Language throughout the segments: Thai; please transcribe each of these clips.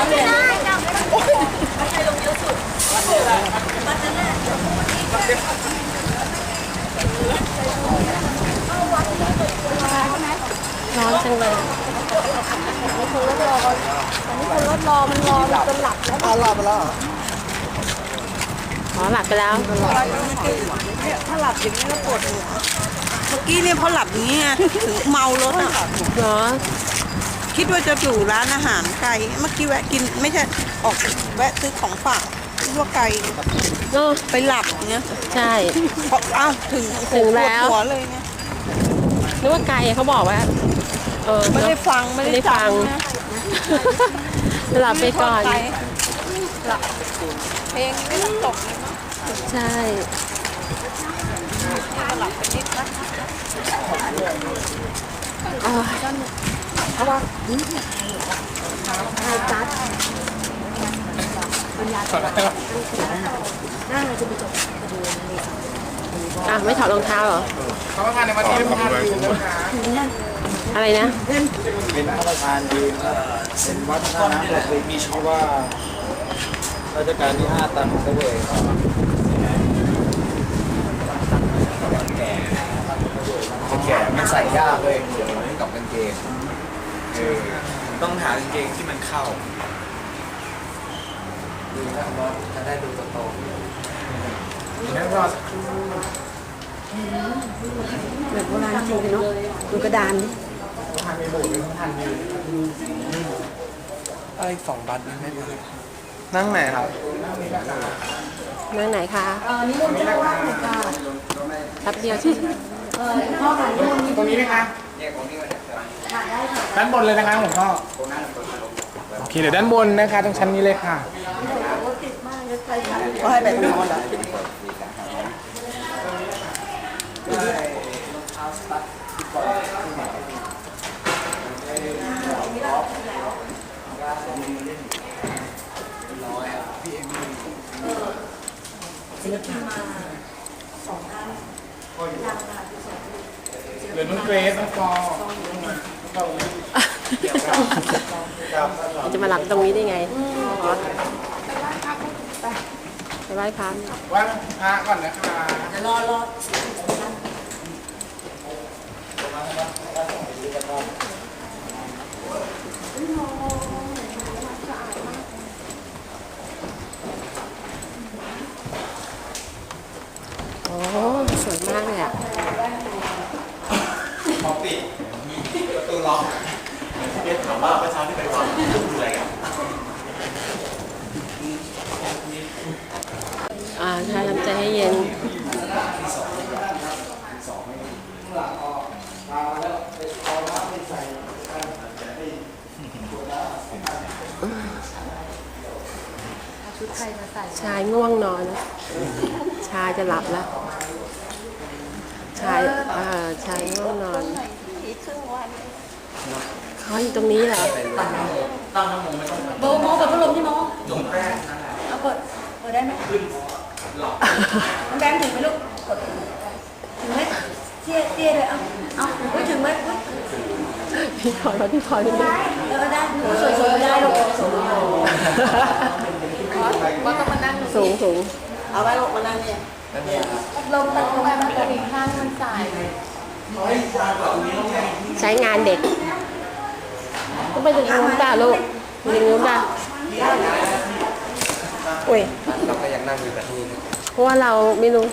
องเลยร้อนจังเลยมีคนรถรอตอนนี้คนรถรอมันรอมันจนหลับแล้วอ้าหลับไปแล้วเหรออ๋อหลับไปแล้ว ถ้าหลับอย่างนี้แล้วปวดหัวเมื่อกี้เนี่ยพอหลับอย่างนี้ไงถึงเมารถอะ เหรอ คิดว่าจะอยู่ร้านอาหารไกล เมื่อกี้แวะกินไม่ใช่ออกแวะซื้อของฝากคิดว่าไกลเนาะไปหลับเงี้ยใช่พออ้าวถึงถึงแล้ว ปดหัวเลยเนี่ยนึกว่าไกลเขาบอกว่า เออไม่ได้ฟังไม่ไม่ได้ได้ฟังจำนะหลับไปก่อน หลับเพลงไม่ต้องตกเลยมั้งใช่หลับไปนิดนะ อ๋อเพราะว่าอะไม่ถอดรองเท้าเหรอเขาประธานในวันนี้ประธานยืนนะคะอะไรนะ เป็นพระประธานยืนเป็นวัดท่าน้ำเราเคยมีชื่อว่าราชการที่ห้าตันเสวยแก่มันใส่ยากเลยเดี๋ยวให้กับกางเกงเออ ต้องหากางเกงที่มันเข้า ดูนะว่าจะได้ดูโตๆนั่นก็แบบโบราณจริงเนาะดูกระดานดิอะไรสองบัตรไม่ได้นั่งไหนครับ นั่งไหนคะเออนี่มันจะว่างค่ะแป๊บเดียวที่เออพ่อถ่ายรูปนี่ตรงนี้ไหมคะ ด้านบนเลยนะคะผมก็โอเคเดี๋ยวด้านบนนะคะตรงชั้นนี้เลยค่ะก็ให้แบบนอนเหรอเหรือน้องเกรซน้องปอจะมาหลับตรงนี้ได้ไงไปไหว้พระไหว้พระก่อนนะคะรอรอ้สวยมากเลยอะ พอปิดประตูล็อกเรียนถามว่าประชาธิปไตยวันดูอะไรกัน อ่าถ้าทำใจให้เย็นชุดไทยมาใส่ชายง่วงนอนแล้วชายจะหลับแล้ว ชายอ่าชายง่วงนอนอีกครึ่งวันเขาอยู่ตรงนี้เหรอโบโมเปิดพัดลมที่โมเอาเปิดเปิดได้ไหมน้อง แบงค์ถึงไหมลูกกดถึงไหมเตี้ยเตี้ยเลยเอาเอาเฮ้ถึงไหมเฮ้พี่พลอยมาพี่พลอยนิดนึงเออได้สวยสวยๆได้ลูกสวยว่าก็มานั่งสูงสูงเอาไว้ลูกมานั่งเนี่ยลมตัดลมมาตัวอีข้างมันสายใช้งานเด็ก ก็ไปถึงนู้นจ้าลูกถึงนู้นจ้า อุ้ยเราก็ยังนั่งอยู่แบบนี้เพราะว่าเราไม่รู้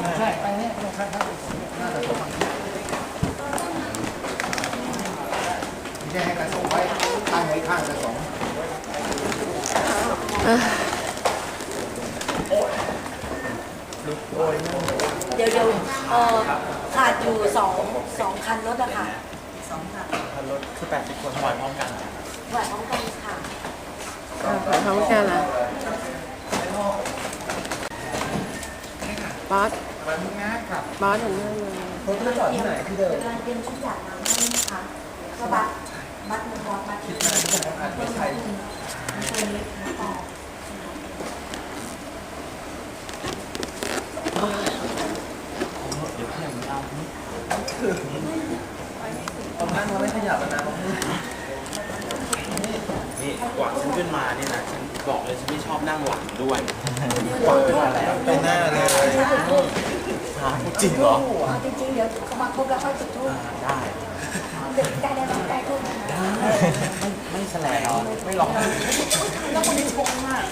ไม่ใช่ให้กระสงไว้ข้างไว้ข้างกระสง เดี๋ยวเดี๋ยวเออขาดอยู่สองสองคันรถอะค่ะสองคันรถคือแปดสิบคนถอยพร้อมกันไหวพร้อมกันค่ะอ่าขอท้องกันละบอสวันนี้นะครับบอสหันหน้ามารถที่จอดที่ไหนที่เดิมกำลังเตรียมชุดอยากมาให้นะคะก็บัตรบัตรหนึ่งร้อยบัตร ผมนั่ง เขาไม่ขยับแล้วนะนี่กว่าฉันขึ้นมาเนี่ยนะฉันบอกเลยฉันไม่ชอบนั่งหลังด้วยกวาดขึ้นมาแล้วไปหน้าเลยจริงเหรอเอาจริงๆเดี๋ยวเขามาครบแล้วค่อยจุดทูบได้เด็กใกล้ได้ไหมใกล้ทูบนะไม่ไม่แสลงไม่หลอกแล้วคนนี้ชงมาก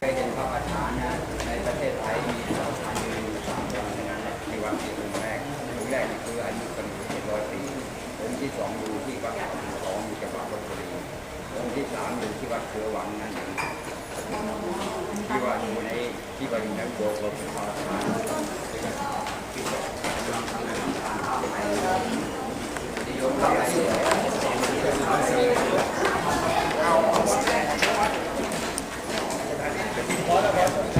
เคยเห็นพระประธานนะในประ ที่สองอยู่ที่วัดสองอยู่จังหวัดลบบุรีองค์ที่สามอยู่ที่วัดเสือหวังนั่นเองที่ว่าอยู่ในที่ว่าอยู่ในโบสถ์เราเป็นพระประธา